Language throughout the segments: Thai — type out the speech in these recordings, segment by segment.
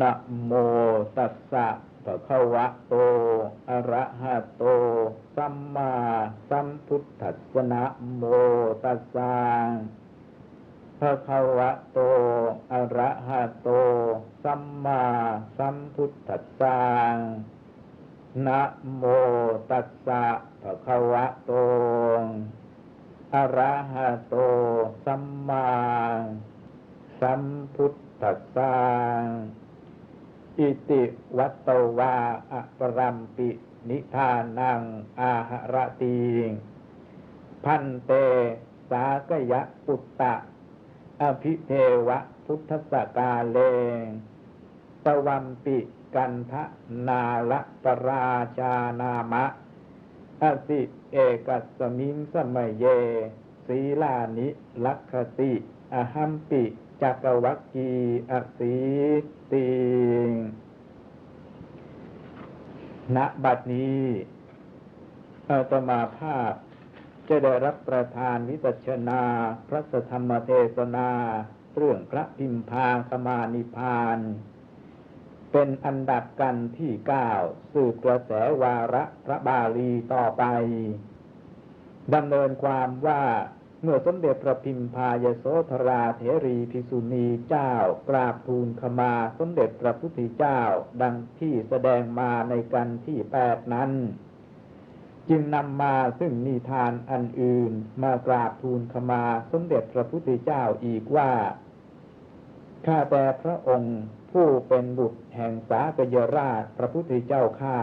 นะโมตัสสะภะคะวะโต อะระหะโต สัมมาสัมพุทธัสสะนะโมตัสสะภะคะวะโต อะระหะโต สัมมาสัมพุทธัสสะนะโมตัสสะภะคะวะโตอะระหะโตสัมมาสัมพุทธัสสะ อิติวัตตวาอะปรัมปินิทานังอาหระตีพันเต สากยะปุตตะ อภิเทวะพุทธสกาเลงตวัมปิกันทะนาละปราชานามะอสิเอกสมิงสมัยเย ศีลานิลักขติ อหัมปิจักวัคคีอสี ติงณบัดนี้อาตมาภาพจะได้รับประทานวิจัชนา พระธรรมเทศนา เรื่องพระพิมพาคมานิพาน เป็นอันดับกันที่เก้าสืบกระแสวาระพระบาลีต่อไปดำเนินความว่า เมื่อสมเด็จพระพิมพายโสธราเถรีภิกษุณีเจ้ากราบทูลขมาสมเด็จพระพุทธเจ้าดังที่แสดงมาในกันที่แปดนั้น จึงนำมาซึ่งนิทานอันอื่นมากราบทูลขมาสมเด็จพระพุทธเจ้าอีกว่า ข้าแต่พระองค์ผู้เป็นบุตรแห่งสากยราชพระพุทธเจ้าข้า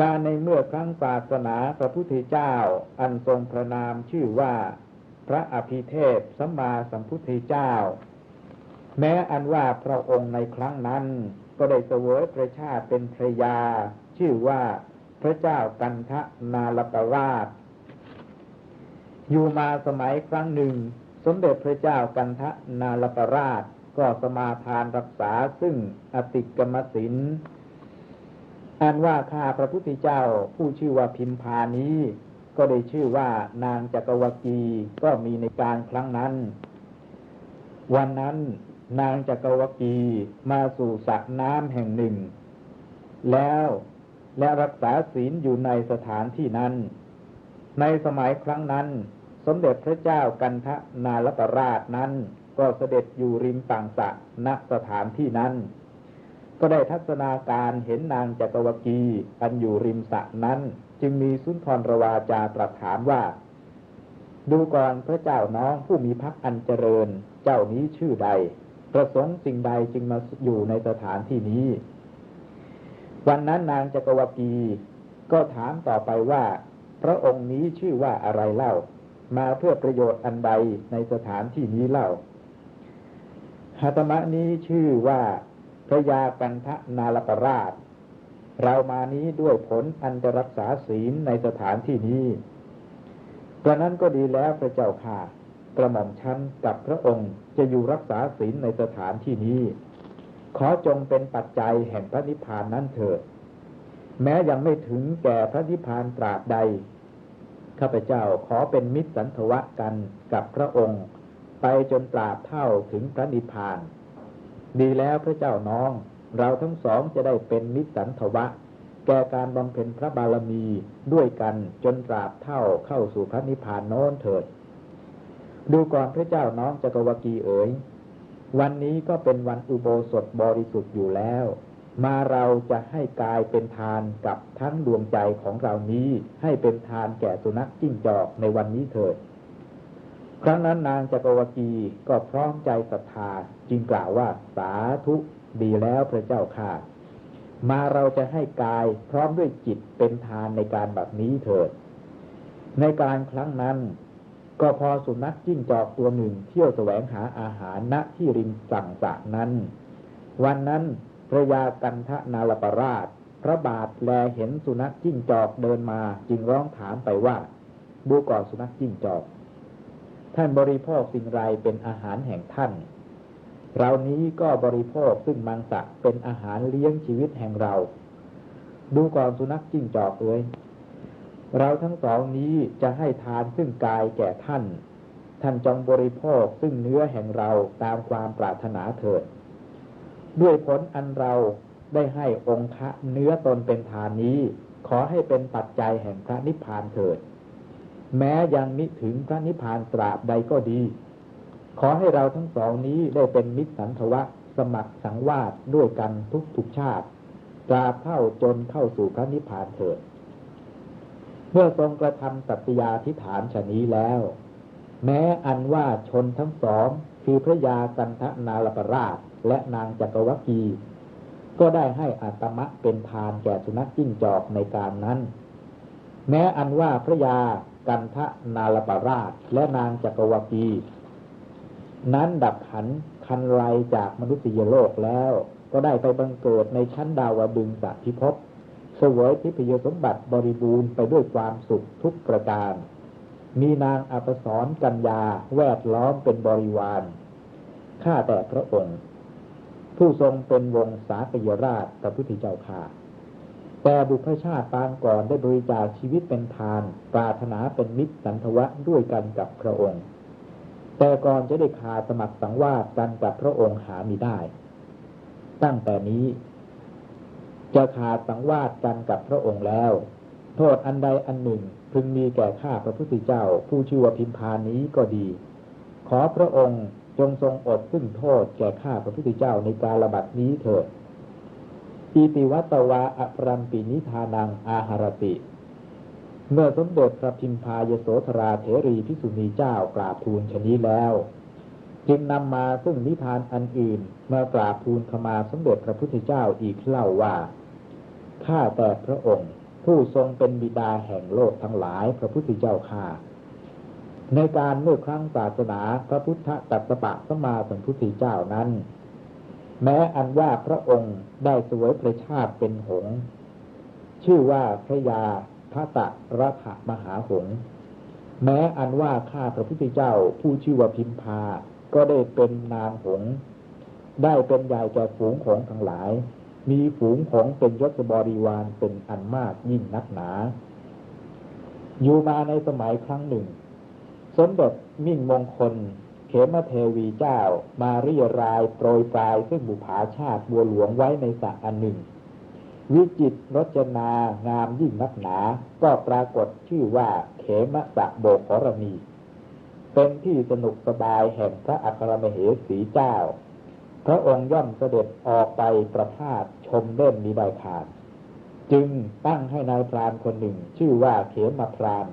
การในเมื่อครั้งศาสนาพระพุทธเจ้าอันทรงพระนามชื่อว่า พระอภิเทพสัมมาสัมพุทธเจ้า แม้อันว่าพระองค์ในครั้งนั้น ก็ได้เสวยพระชาติเป็นพระยา ชื่อว่าพระเจ้ากันทะนาลปราช อยู่มาสมัยครั้งหนึ่ง สมเด็จพระเจ้ากันทะนาลปราช ก็สมาทานรักษาซึ่งอติกรรมสิน อันว่าข้าพระพุทธเจ้าผู้ชื่อว่าพิมพานี้ ก็ได้ชื่อว่านางจักรวกีก็มีในการครั้งนั้น วันนั้นนางจักรวกีมาสู่สระน้ำแห่งหนึ่ง แล้วและรักษาศีลอยู่ในสถานที่นั้น ในสมัยครั้งนั้น สมเด็จพระเจ้ากันทะนาลปราชนั้น ก็เสด็จอยู่ริมฝั่งสระณสถานที่นั้น ก็ได้ทัศนาการเห็นนางจักรวกีอันอยู่ริมสระนั้น จึงมีสุนทรวาจาตรัสถามว่า ดูก่อนพระเจ้าน้องผู้มีพักอันเจริญ เจ้านี้ชื่อใด ประสงค์สิ่งใดจึงมาอยู่ในสถานที่นี้ วันนั้นนางจักรวกีก็ถามต่อไปว่า พระองค์นี้ชื่อว่าอะไรเล่า มาเพื่อประโยชน์อันใดในสถานที่นี้เล่าหัตมะนี้ชื่อว่า พระยากันทะนาลปราช เรามานี้ด้วยผลอันจะรักษาศีลในสถานที่นี้กระนั้นก็ดีแล้วพระเจ้าค่ะกระหม่อมชั้นกับพระองค์จะอยู่รักษาศีลในสถานที่นี้ ขอจงเป็นปัจจัยแห่งพระนิพพานนั้นเถิด แม้ยังไม่ถึงแก่พระนิพพานตราบใด ข้าพเจ้าขอเป็นมิตรสันทวะกันกับพระองค์ ไปจนตราบเท่าถึงพระนิพพาน ดีแล้วพระเจ้าน้อง เราทั้งสองจะได้เป็นมิตรสันทวะ แก่การบำเพ็ญพระบารมีด้วยกันจนตราบเท่าเข้าสู่พระนิพพานโน้นเถิด ดูก่อนพระเจ้าน้องจักรวกีเอ๋ยวันนี้ก็เป็นวันอุโบสถบริสุทธิ์อยู่แล้ว มาเราจะให้กายเป็นทานกับทั้งดวงใจของเรานี้ให้เป็นทานแก่สุนัขจิ้งจอกในวันนี้เถิด ครั้งนั้นนางจักรวกีก็พร้อมใจศรัทธาจึงกล่าวว่าสาธุดีแล้วพระเจ้าค่ะ มาเราจะให้กายพร้อมด้วยจิตเป็นทานในการแบบนี้เถิด ในการครั้งนั้น ก็พอสุนัขจิ้งจอกตัวหนึ่งเที่ยวแสวงหาอาหารณที่ริมสั่งสะนั้น วันนั้นพระยากันทะนาลปราช พระบาทแลเห็นสุนัขจิ้งจอกเดินมาจึงร้องถามไปว่า ดูก่อนสุนัขจิ้งจอก ท่านบริโภคสิ่งไรเป็นอาหารแห่งท่าน เรานี้ก็บริโภคซึ่งมังสะเป็นอาหารเลี้ยงชีวิตแห่งเรา ดูก่อนสุนัขจิ้งจอกเอ้ยเราทั้งสองนี้จะให้ทานซึ่งกายแก่ท่าน ท่านจงบริโภคซึ่งเนื้อแห่งเราตามความปรารถนาเถิด ด้วยผลอันเราได้ให้องค์ะเนื้อตนเป็นทานนี้ ขอให้เป็นปัจจัยแห่งพระนิพพานเถิด แม้ยังมิถึงพระนิพพานตราบใดก็ดี ขอให้เราทั้งสองนี้ได้เป็นมิตรสันทวะสมัครสังวาสด้วยกันทุกทุกชาติตราบเท่าจนเข้าสู่พระนิพพานเถิด เมื่อทรงกระทำตัตยาธิฐานชนี้แล้ว แม้อันว่าชนทั้งสองคือพระยากันทนาลปราชและนางจักรวกี ก็ได้ให้อัตมะเป็นทานแก่สุนัขจิ้งจอกในการนั้น แม้อันว่าพระยา กันทะนาลปราช และนางจักรวกีนั้นดับขันคันไรจากมนุษยโลกแล้ว ก็ได้ไปบังเกิดในชั้นดาวดึงสัพิภพเสวยทิพยสมบัติบริบูรณ์ไปด้วยความสุขทุกประการ มีนางอัปสรกัญญาแวดล้อมเป็นบริวาร ข้าแต่พระองค์ ผู้ทรงเป็นวงศาตยราชพระพุทธเจ้าข่า แต่บุพชาติปางก่อนได้บริจาคชีวิตเป็นทาน ปรารถนาเป็นมิตรสันทวะด้วยกันกับพระองค์ แต่ก่อนจะได้ขาสมัครสังวาสกันกับพระองค์หามีได้ ตั้งแต่นี้จะขาดสังวาสกันกับพระองค์แล้ว โทษอันใดอันหนึ่งพึงมีแก่ข้าพระพุทธเจ้า ผู้ชื่อว่าพิมพานี้ก็ดี ขอพระองค์จงทรงอดซึ่งโทษแก่ข้าพระพุทธเจ้าในการระบาดนี้เถิด อิติวัตวาอปรัมปินิทานังอาหารติ เมื่อสมเด็จพระพิมพายโสธราเถรีพิสุณีเจ้ากราบทูลชนี้แล้ว จึงนำมาซึ่งนิทานอันอื่นมากราบทูลขมาสมเด็จพระพุทธเจ้าอีกเล่าว่า ข้าแต่พระองค์ ผู้ทรงเป็นบิดาแห่งโลกทั้งหลายพระพุทธเจ้าข้าในการเมื่อครั้งศาสนาพระพุทธตัสปะสมาสัมพุทธเจ้านั้น แม้อันว่าพระองค์ได้สวยประชาติเป็นหง ชื่อว่าพระยาพระตะรัฐมหาหง แม้อันว่าข้าพระพุทธเจ้าผู้ชื่อว่าพิมพา ก็ได้เป็นนางหง ได้เป็นใหญ่แก่ฝูงของทั้งหลาย มีฝูงของเป็นยศบริวารเป็นอันมากยิ่งนักหนา อยู่มาในสมัยครั้งหนึ่ง สมเด็จมิ่งมงคล เขมเทวีเจ้ามาเรียรายโปรยปลายซึ่งบุภาชาติบัวหลวงไว้ในสระอันหนึ่ง วิจิตรจนางามยิ่งนักหนา ก็ปรากฏชื่อว่าเขมสะโบกรณี เป็นที่สนุกสบายแห่งพระอัครมเหสีเจ้า พระองค์ย่อมเสด็จออกไปประพาสชมเล่นมีใบขาดจึงตั้งให้นายพรานคนหนึ่ง ชื่อว่าเขมพราน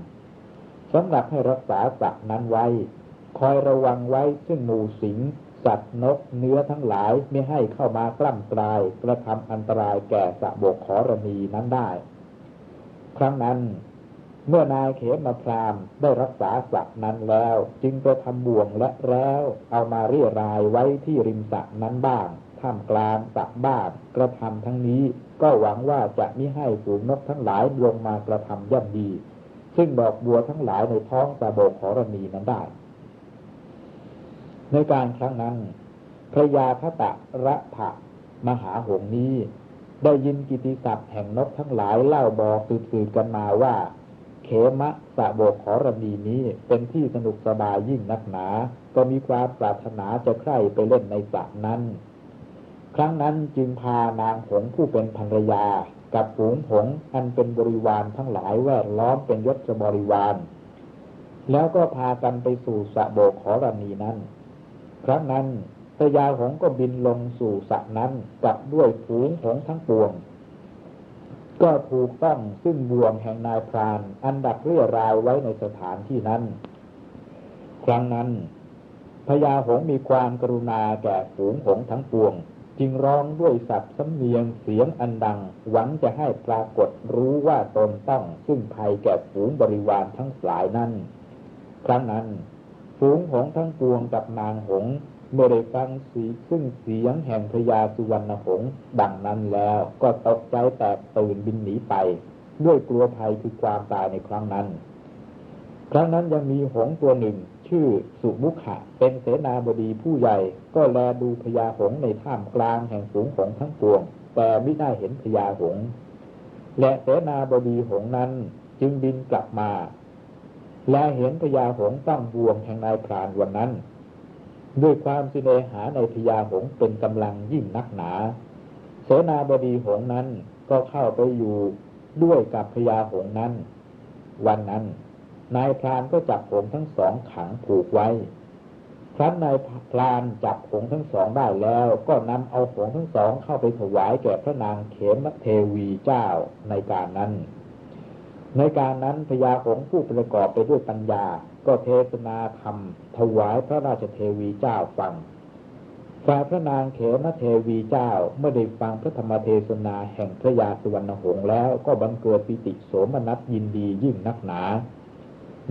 สำหรับให้รักษาสัตว์นั้นไว้ คอยระวังไว้ซึ่งหมูสิง สัตว์นกเนื้อทั้งหลายไม่ให้เข้ามากล้ำกลายกระทำอันตรายแก่สะบกขอรณีนั้นได้ ครั้งนั้นเมื่อนายเขมพรามได้รักษาสัตว์นั้นแล้ว จึงไปทำบ่วงและแล้ว เอามาเรียรายไว้ที่ริมสระนั้นบ้างท่ามกลางสระบ้านกระทำทั้งนี้ ก็หวังว่าจะมิให้ฝูงนกทั้งหลายลงมากระทำย่ำดี ซึ่งดอกบัวทั้งหลายในท้องสะโบกขอรณีนั้นได้ ในการครั้งนั้นพระยาคตะระถะมหาหงนี้ ได้ยินกิติศัพท์แห่งนกทั้งหลายเล่าบอกสืบๆกันมาว่า เขมะสะโบกขอรณีนี้เป็นที่สนุกสบายยิ่งนักหนา ก็มีความปรารถนาจะใคร่ไปเล่นในสระนั้น ครั้งนั้นจึงพานางหงผู้เป็นภรรยา กับฝูงหงอันเป็นบริวารทั้งหลายแวดล้อมเป็นยศบริวาร แล้วก็พากันไปสู่สะโบกขอรณีนั้น ครั้งนั้นพระยาหงก็บินลงสู่สระนั้นกับด้วยฝูงหงทั้งปวง ก็ถูกต้องซึ่งบ่วงแห่งนายพราน อันดักเรียรายไว้ในสถานที่นั้น ครั้งนั้นพญาหงมีความกรุณาแก่ฝูงหงทั้งปวง จึงร้องด้วยสับสำเนียงเสียงอันดัง หวังจะให้ปรากฏรู้ว่าตนต้องซึ่งภัยแก่ฝูงบริวารทั้งหลายนั้น ครั้งนั้น ฝูงหงทั้งปวงกับนางหงเมื่อได้ฟังสีซึ่งเสียงแห่งพญาสุวรรณหงส์ดังนั้นแล้วก็ตกใจแตกตื่นบินหนีไป ด้วยกลัวภัยคือความตายในครั้งนั้น ครั้งนั้นยังมีหงตัวหนึ่ง ชื่อสุมุขะเป็นเสนาบดีผู้ใหญ่ ก็แลดูพญาหงในท่ามกลางแห่งฝูงหงทั้งปวง แต่ไม่ได้เห็นพญาหงและเสนาบดีหงนั้นจึงบินกลับมา และเห็นพญาหงตั้งบวงแห่งนายพรานวันนั้น ด้วยความสิเนหาในพญาหงเป็นกำลังยิ่งนักหนา เสนาบดีหงนั้นก็เข้าไปอยู่ด้วยกับพญาหงนั้น วันนั้น นายพรานก็จับหงทั้งสองขังผูกไว้ ครั้นนายพรานจับหงทั้งสองได้แล้ว ก็นำเอาหงทั้งสองเข้าไปถวายแก่พระนางเขมเทวีเจ้าในการนั้น ในการนั้นพญาหงผู้ประกอบไปด้วยปัญญา ก็เทศนาธรรม ถวายพระราชเทวีเจ้าฟังฝ่ายพระนางเขมเทวีเจ้าเมื่อได้ฟังพระธรรมเทศนาแห่งพระยาสุวรรณหงส์แล้วก็บังเกิดปิติโสมนัสยินดียิ่งนักหนา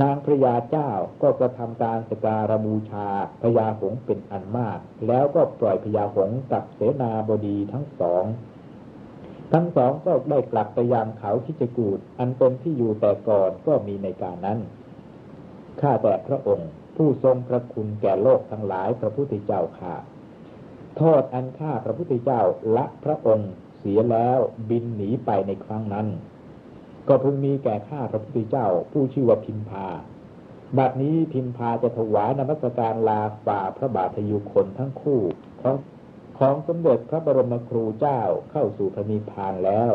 นางพระยาเจ้าก็กระทำการสการบูชาพญาหงส์เป็นอันมาก แล้วก็ปล่อยพญาหงส์กับเสนาบดีทั้งสอง ทั้งสองก็ได้กลับไปยังเขาคิจกูดอันเป็นที่อยู่แต่ก่อนก็มีในการนั้นข้าแต่พระองค์ ผู้ทรงพระคุณแก่โลกทั้งหลายพระพุทธเจ้าค่ะ โทษอันข้าพระพุทธเจ้าละพระองค์เสียแล้วบินหนีไปในครั้งนั้น ก็เพิ่งมีแก่ข้าพระพุทธเจ้า ผู้ชื่อว่าพิมพาบัดนี้พิมพาจะถวายนมัสการลาฝ่าพระบาทยุคนทั้งคู่ของ ของสมเด็จพระบรมครูเจ้าเข้าสู่พระนิพพานแล้ว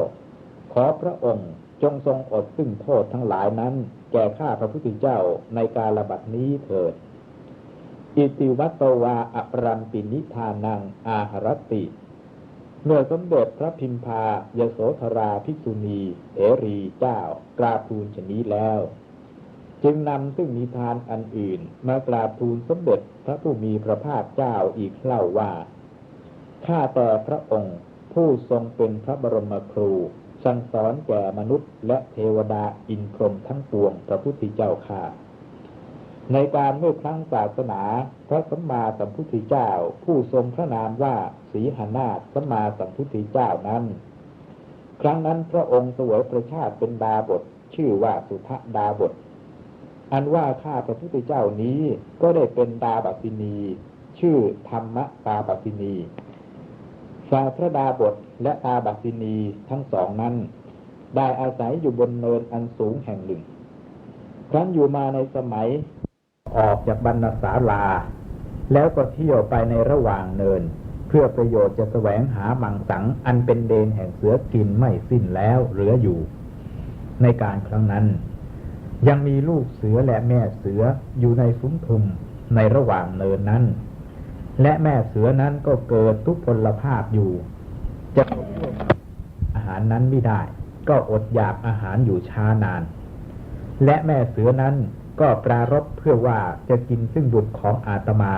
ขอพระองค์จงทรงอดซึ่งโทษทั้งหลายนั้น แก่ข้าพระพุทธเจ้าในการระบัดนี้เถิด อิติวัตวาอปรัมปินิทานังอาหรติเมื่อสมเด็จพระพิมพายโสธราภิกษุณีเถรีเจ้ากราบทูลชนี้แล้ว จึงนำซึ่งนิทานอันอื่น มากราบทูลสมเด็จพระผู้มีพระภาคเจ้าอีกเล่าว่า ข้าแต่พระองค์ผู้ทรงเป็นพระบรมครู สั่งสอนแก่มนุษย์และเทวดาอินพรหมทั้งปวงพระพุทธเจ้าข้าในการเมื่อครั้งศาสนา พระสัมมาสัมพุทธเจ้า ผู้ทรงพระนามว่าสีหนาถสัมมาสัมพุทธเจ้านั้น ครั้งนั้นพระองค์เสวยประชาติเป็นดาบท ชื่อว่าสุทดาบท อันว่าข้าพระพุทธเจ้านี้ก็ได้เป็นดาบัตินี ชื่อธรรมตาบัตินี ฝ่ายพระดาบทและตาบัตินีทั้งสองนั้น ได้อาศัยอยู่บนเนินอันสูงแห่งหนึ่ง ครั้นอยู่มาในสมัยออกจากบรรณศาลา แล้วก็เที่ยวไปในระหว่างเนิน เพื่อประโยชน์จะแสวงหามังสังอันเป็นเดนแห่งเสือกินไม่สิ้นแล้วเหลืออยู่ ในการครั้งนั้น ยังมีลูกเสือและแม่เสืออยู่ในซุ้มทุมในระหว่างเนินนั้น และแม่เสือนั้นก็เกิดทุกพลภาพอยู่ จะอาหารนั้นไม่ได้ ก็อดอยากอาหารอยู่ช้านาน และแม่เสือนั้นก็ปรารบเพื่อว่าจะกินซึ่งบุตรของอาตมา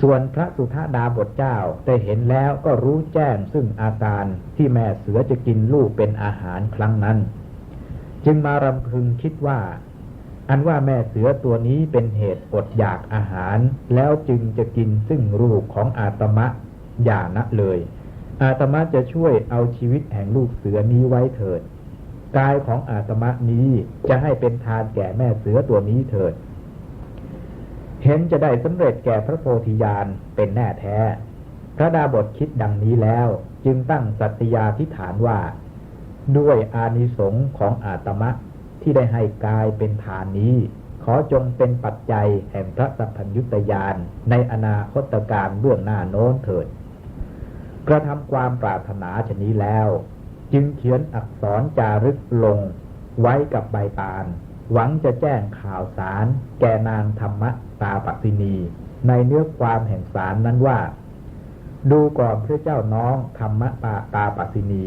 ส่วนพระสุธาดาบทเจ้าได้เห็นแล้วก็รู้แจ้งซึ่งอาการที่แม่เสือจะกินลูกเป็นอาหารครั้งนั้น จึงมารำพึงคิดว่า อันว่าแม่เสือตัวนี้เป็นเหตุอดอยากอาหาร แล้วจึงจะกินซึ่งลูกของอาตมะอย่านะเลย อาตมะจะช่วยเอาชีวิตแห่งลูกเสือนี้ไว้เถิดกายของอาตมะนี้จะให้เป็นทานแก่แม่เสือตัวนี้เถิด เห็นจะได้สำเร็จแก่พระโพธิญาณเป็นแน่แท้ พระดาบทคิดดังนี้แล้ว จึงตั้งสัตยาธิฐานว่า ด้วยอานิสงส์ของอาตมะ ที่ได้ให้กายเป็นทานนี้ ขอจงเป็นปัจจัยแห่งพระสัพพัญยุตยานในอนาคตการเบื้องหน้าโน้นเถิด กระทำความปรารถนาชนี้แล้ว จึงเขียนอักษรจารึกลง ไว้กับใบตาล หวังจะแจ้งข่าวสาร แก่นางธรรมตาปัสินี ในเนื้อความแห่งสารนั้นว่า ดูก่อนพระเจ้าน้องธรรมตาตาปัสินี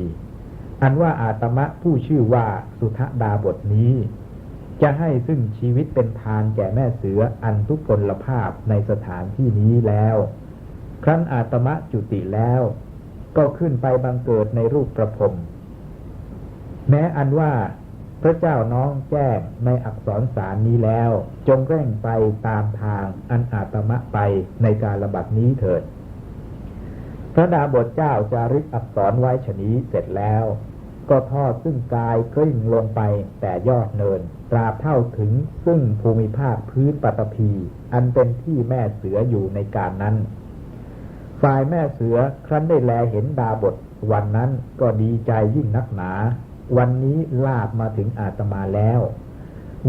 อันว่าอาตมะผู้ชื่อว่าสุทดาบทนี้ จะให้ซึ่งชีวิตเป็นทานแก่แม่เสืออันทุกพลภาพในสถานที่นี้แล้ว ครั้นอาตมะจุติแล้ว ก็ขึ้นไปบังเกิดในรูปประพรมแม้อันว่าพระเจ้าน้องแจ้งในอักษรสารนี้แล้ว จงเร่งไปตามทางอันอาตมะไปในการระบัดนี้เถิด พระดาบทเจ้าจารึกอักษรไว้ชนี้เสร็จแล้ว ก็ทอดซึ่งกายกลิ้งลงไปแต่ยอดเนินตราเท่าถึงซึ่งภูมิภาคพื้นปัตภีอันเป็นที่แม่เสืออยู่ในการนั้น ฝ่ายแม่เสือครั้นได้แลเห็นดาบท วันนั้นก็ดีใจยิ่งนักหนา วันนี้ลาบมาถึงอาตมาแล้ว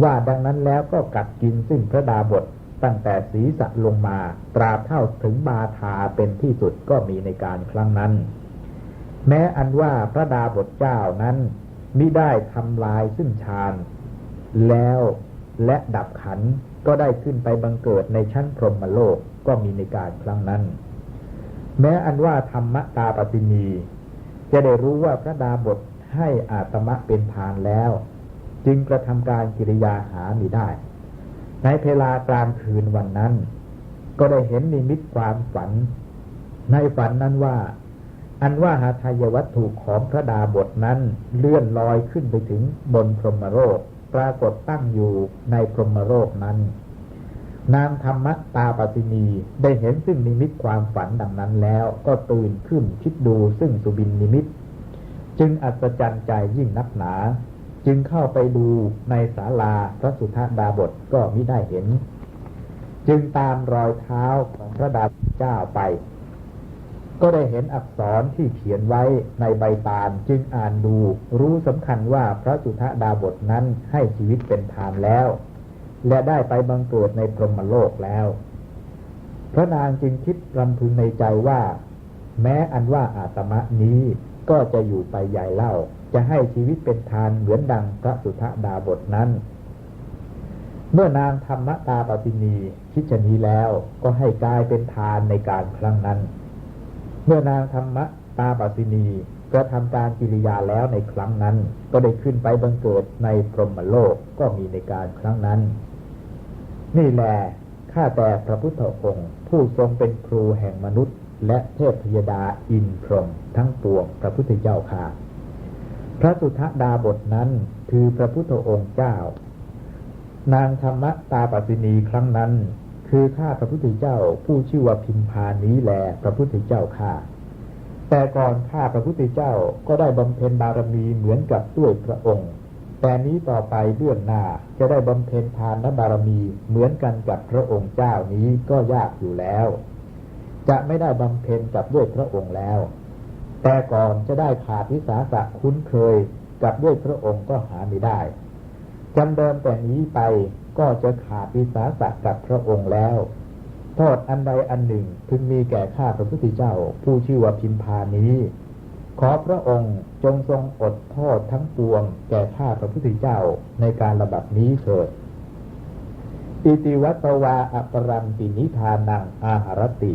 ว่าดังนั้นแล้วก็กัดกินซึ่งพระดาบทตั้งแต่ศีรษะลงมา ตราเท่าถึงบาทาเป็นที่สุดก็มีในการครั้งนั้น แม้อันว่าพระดาบทเจ้านั้นมิได้ทำลายซึ่งฌานแล้วและดับขันก็ได้ขึ้นไปบังเกิดในชั้นพรหมโลกก็มีในการครั้งนั้น แม้อันว่าธรรมตาปฏินี จะได้รู้ว่าพระดาบทให้อาตมะเป็นทานแล้ว จึงกระทำการกิริยาหามีได้ ในเวลากลางคืนวันนั้น ก็ได้เห็นนิมิตความฝัน ในฝันนั้นว่า อันว่าหาทายวัตถุของพระดาบทนั้นเลื่อนลอยขึ้นไปถึงบนพรหมโลกปรากฏตั้งอยู่ในพรหมโลกนั้น นางธรรมตาปฏินีได้เห็นซึ่งนิมิตความฝันดังนั้นแล้ว ก็ตื่นขึ้นคิดดูซึ่งสุบินนิมิต จึงอัศจรรย์ใจยิ่งนักหนา จึงเข้าไปดูในศาลาพระสุธาดาบทก็มิได้เห็น จึงตามรอยเท้าของพระดาเจ้าไป ก็ได้เห็นอักษรที่เขียนไว้ในใบตาลจึงอ่านดู รู้สำคัญว่าพระสุธดาบทนั้นให้ชีวิตเป็นทานแล้ว และได้ไปบังเกิดในพรหมโลกแล้ว พระนางจึงคิดรำพึงในใจว่า แม้อันว่าอาตมะนี้ก็จะอยู่ไปใหญ่เล่า จะให้ชีวิตเป็นทานเหมือนดังพระสุธดาบทนั้น เมื่อนางธรรมตาปฏินีคิดชนี้แล้วก็ให้กลายเป็นทานในการครั้งนั้น เมื่อนางธรรมะตาปัสินีกระทำการกิริยาแล้วในครั้งนั้น ก็ได้ขึ้นไปบังเกิดในพรหมโลกก็มีในการครั้งนั้น นี่แหละข้าแต่พระพุทธองค์ ผู้ทรงเป็นครูแห่งมนุษย์ และเทพพยดาอินพรหมทั้งปวงพระพุทธเจ้าค่ะ พระสุทธดาบทนั้นคือพระพุทธองค์เจ้า นางธรรมตาปัสินีครั้งนั้น คือข้าพระพุทธเจ้าผู้ชื่อว่าพิมพานี้แลพระพุทธเจ้าข้าแต่ก่อนข้าพระพุทธเจ้าก็ได้บำเพ็ญบารมีเหมือนกับด้วยพระองค์ แต่นี้ต่อไปเบื้องหน้าจะได้บำเพ็ญทานบารมีเหมือนกันกับพระองค์เจ้านี้ก็ยากอยู่แล้ว จะไม่ได้บำเพ็ญกับด้วยพระองค์แล้ว แต่ก่อนจะได้ขาดวิสาสะคุ้นเคยกับด้วยพระองค์ก็หาไม่ได้จำเดิมแต่นี้ไป ก็จะขาดวิสาสะกับพระองค์แล้ว โทษอันใดอันหนึ่งพึงมีแก่ข้าพระพุทธเจ้า ผู้ชื่อว่าพิมพานี้ ขอพระองค์จงทรงอดโทษทั้งปวง แก่ข้าพระพุทธเจ้าในการระบัดนี้เถิดอิติวัตวาอปรันตินิทานังอาหารติ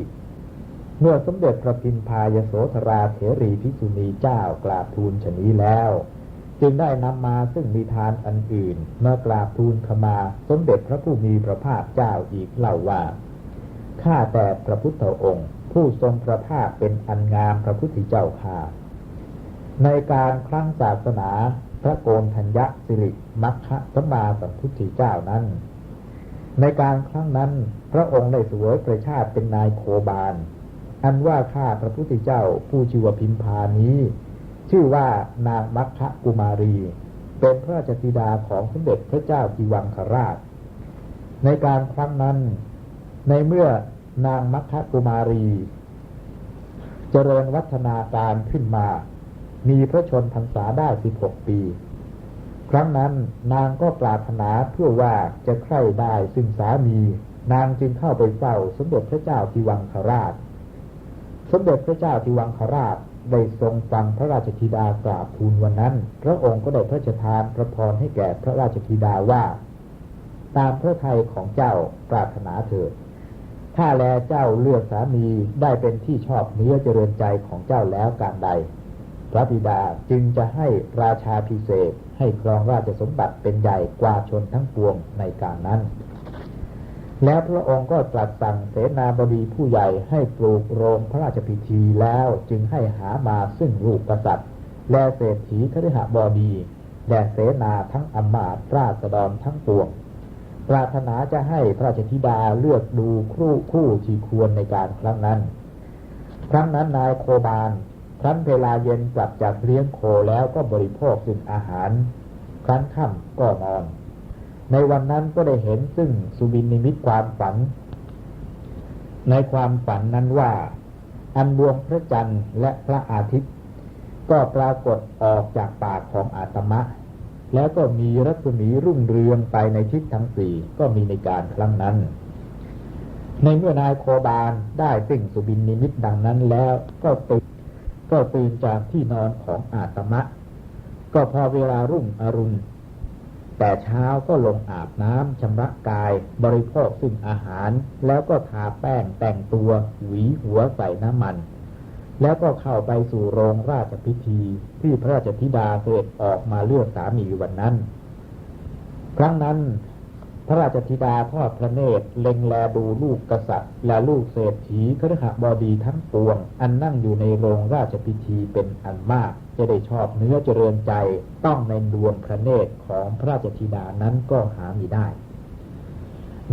เมื่อสมเด็จพระพิมพายโสธราเถรีพิสุณีเจ้ากราบทูลชนี้แล้ว จึงได้นำมาซึ่งมีทานอันอื่นเมื่อกราบทูลขมา สมเด็จพระผู้มีพระภาคเจ้าอีกเล่าว่า ข้าแต่พระพุทธองค์ ผู้ทรงพระภาคเป็นอันงามพระพุทธเจ้าข้าในการครั้งศาสนาพระโกนธัญญสิริมัคคะสมาสัมพุทธเจ้านั้น ในการครั้งนั้น พระองค์ได้สวยประชาติเป็นนายโคบาล อันว่าข้าพระพุทธเจ้าผู้ชื่อว่าพิมพานี้ ชื่อว่านางมัคคะกุมารี เป็นพระราชธิดาของสมเด็จพระเจ้าจิวังคราช ในการครั้งนั้น ในเมื่อนางมัคคะกุมารี เจริญวัฒนาการขึ้นมา มีพระชนพรรษาได้สิบหกปี ครั้งนั้นนางก็ปรารถนาเพื่อว่าจะใคร่ได้ซึ่งสามี นางจึงเข้าไปเฝ้าสมเด็จพระเจ้าทิวังคราช สมเด็จพระเจ้าทิวังคราช ได้ทรงฟังพระราชธิดากราบทูลวันนั้น พระองค์ก็ได้พระราชทานพระพรให้แก่พระราชธิดาว่า ตามพระทัยของเจ้าปรารถนาเถิดถ้าแลเจ้าเลือกสามีได้เป็นที่ชอบเนื้อเจริญใจของเจ้าแล้วการใด พระบิดาจึงจะให้ราชาพิเศษให้ครองราชสมบัติเป็นใหญ่กว่าชนทั้งปวงในการนั้น แล้วพระองค์ก็ตรัสสั่งเสนาบดีผู้ใหญ่ให้ปลูกโรงพระราชพิธีแล้วจึงให้หามาซึ่งรูปกษัตริย์ และเศรษฐีคฤหบดี และเสนาทั้งอมาตราษฎรทั้งปวง ปรารถนาจะให้พระราชธิดาเลือกดูครู่คู่ที่ควรในการครั้งนั้น ครั้งนั้นนายโคบาลครั้นเวลาเย็นกลับจากเลี้ยงโคแล้วก็บริโภคซึ่งอาหาร ครั้นค่ำก็นอน ในวันนั้นก็ได้เห็นซึ่งสุบินนิมิตความฝัน ในความฝันนั้นว่า อันดวงพระจันทร์และพระอาทิตย์ ก็ปรากฏออกจากปากของอาตมะ แล้วก็มีรัศมีรุ่งเรืองไปในทิศทั้งสี่ก็มีในการครั้งนั้น ในเมื่อนายโคบาลได้สิ่งสุบินนิมิตดังนั้นแล้วก็ตื่นก็ตื่นจากที่นอนของอาตมะ ก็พอเวลารุ่งอรุณ แต่เช้าก็ลงอาบน้ำชำระกาย บริโภคซึ่งอาหาร แล้วก็ทาแป้งแต่งตัว หวีหัวใส่น้ำมัน แล้วก็เข้าไปสู่โรงราชพิธี ที่พระราชธิดาเสด็จออกมาเลือกสามีวันนั้น ครั้งนั้นพระราชธิดาทอดพระเนตรเล็งแลดูลูกกษัตริย์ และลูกเศรษฐีครหบดีทั้งปวง อันนั่งอยู่ในโรงราชพิธีเป็นอันมาก จะได้ชอบเนื้อเจริญใจต้องในดวงพระเนตรของพระราชธิดานั้นก็หามีได้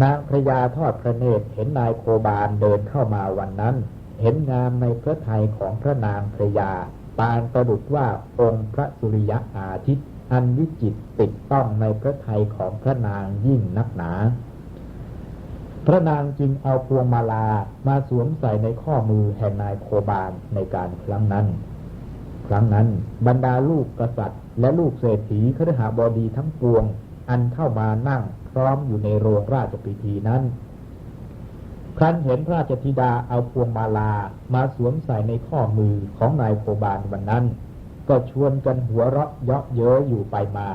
นางพระยาทอดพระเนตรเห็นนายโคบาลเดินเข้ามาวันนั้น เห็นงามในพระทัยของพระนางพระยาปานประดุจว่าองค์พระสุริยะอาทิตย์อันวิจิตติดต้องในพระทัยของพระนางยิ่งนักหนา พระนางจึงเอาพวงมาลามาสวมใส่ในข้อมือแห่งนายโคบาลในการครั้งนั้น รั้งนั้น บรรดาลูกกษัตริย์ และลูกเศรษฐีครหบดีทั้งปวง อันเข้ามานั่งพร้อมอยู่ในโรงราชพิธีนั้น ครั้นเห็นพระราชธิดาเอาพวงมาลามาสวมใส่ในข้อมือของนายโคบาลวันนั้น ก็ชวนกันหัวเราะเยาะเย้ยอยู่ไปมา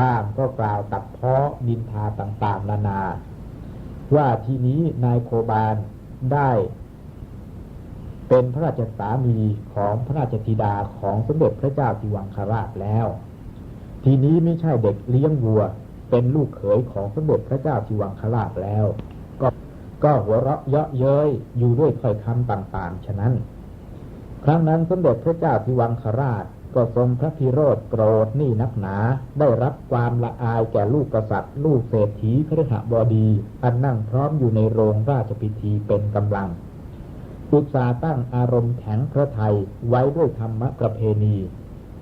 บ้างก็กล่าวตัดเพ้อนินทาต่างๆ นานา ว่าทีนี้นายโคบาลได้ เป็นพระราชสามีของพระราชธิดาของสมเด็จพระเจ้าติวังคราชแล้ว ทีนี้ไม่ใช่เด็กเลี้ยงวัว เป็นลูกเขยของสมเด็จพระเจ้าติวังคราชแล้ว ก็ก็หัวเราะเยาะเย้ยอยู่ด้วยถ้อยคำต่างๆ ฉะนั้น ครั้งนั้นสมเด็จพระเจ้าทิวังคราชก็ทรงพระพิโรธโกรธนี่นักหนา ได้รับความละอายแก่ลูกกษัตริย์ ลูกเศรษฐีคระหบดี อันนั่งพร้อมอยู่ในโรงราชพิธีเป็นกำลัง อุตสาตั้งอารมณ์แข็งพระไทยไว้ด้วยธรรมประเพณี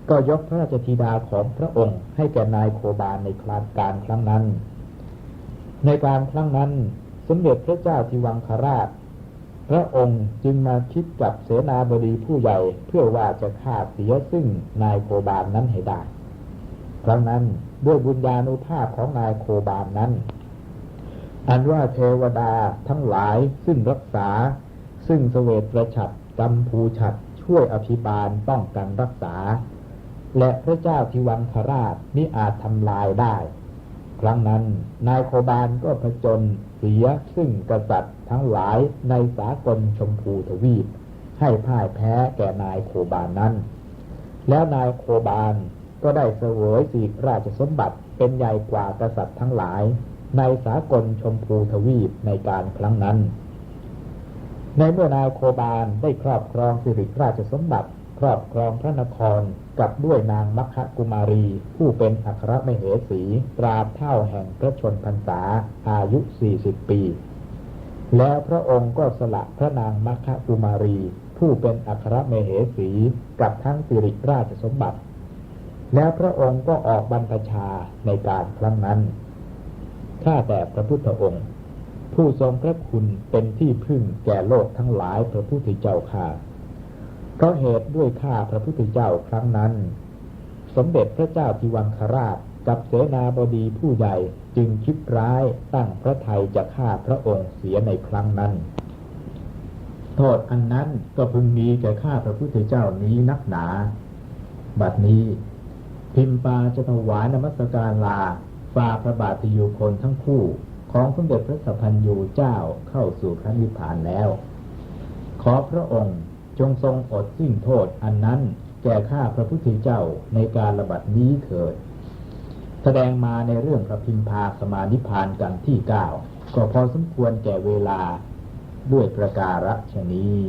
ก็ยกพระราชธิดาของพระองค์ ให้แก่นายโคบาลในครานการครั้งนั้น ในการครั้งนั้นสมเด็จพระเจ้าทิวังคราช พระองค์จึงมาคิดกับเสนาบดีผู้ใหญ่เพื่อว่าจะฆ่าเสียซึ่งนายโคบาลนั้นให้ได้ ครั้งนั้นด้วยบุญญาณุภาพของนายโคบาลนั้น อันว่าเทวดาทั้งหลายซึ่งรักษา ซึ่งเสวตประชัดกำพูฉัดช่วยอภิบาลป้องกันรักษา และพระเจ้าทิวังคราชมิอาจทำลายได้ ครั้งนั้นนายโคบาลก็ผจญเสียซึ่งกษัตริย์ทั้งหลายในสากลชมพูทวีป ให้พ่ายแพ้แก่นายโคบาลนั้น แล้วนายโคบาลก็ได้เสวยสีราชสมบัติเป็นใหญ่กว่ากษัตริย์ทั้งหลาย ในสากลชมพูทวีปในการครั้งนั้น ในเมื่อนายโคบาลได้ครอบครองสิริราชสมบัติ ครอบครองพระนครกับด้วยนางมัคคกุมารี ผู้เป็นอัครมเหสีตราเท่าแห่งพระชนพรรษาอายุ 40 ปี แล้วพระองค์ก็สละพระนางมัคคกุมารี ผู้เป็นอัครมเหสีกับทั้งสิริราชสมบัติ แล้วพระองค์ก็ออกบรรพชาในการครั้งนั้นข้าแต่พระพุทธองค์ ผู้ทรงพระคุณเป็นที่พึ่งแก่โลกทั้งหลายพระพุทธเจ้าข้าเพราะเหตุด้วยข้าพระพุทธเจ้าครั้งนั้น สมเด็จพระเจ้าทิวังคราชกับเสนาบดีผู้ใหญ่จึงคิดร้ายตั้งพระไทยจะฆ่าพระองค์เสียในครั้งนั้น โทษอันนั้นก็พึงมีแก่ข้าพระพุทธเจ้านี้นักหนา บัดนี้ พิมปาจะถวายนมัสการลาฝ่าพระบาททยูคนทั้งคู่ ของสมเด็จพระสัพพัญยูเจ้าเข้าสู่พระนิพพานแล้ว ขอพระองค์จงทรงอดสิ้นโทษอันนั้นแก่ข้าพระพุทธเจ้าในการระบัดนี้เถิด แสดงมาในเรื่องพระพิมพาสมานิพพานกันที่เก้าก็พอสมควรแก่เวลาด้วยประการฉนี้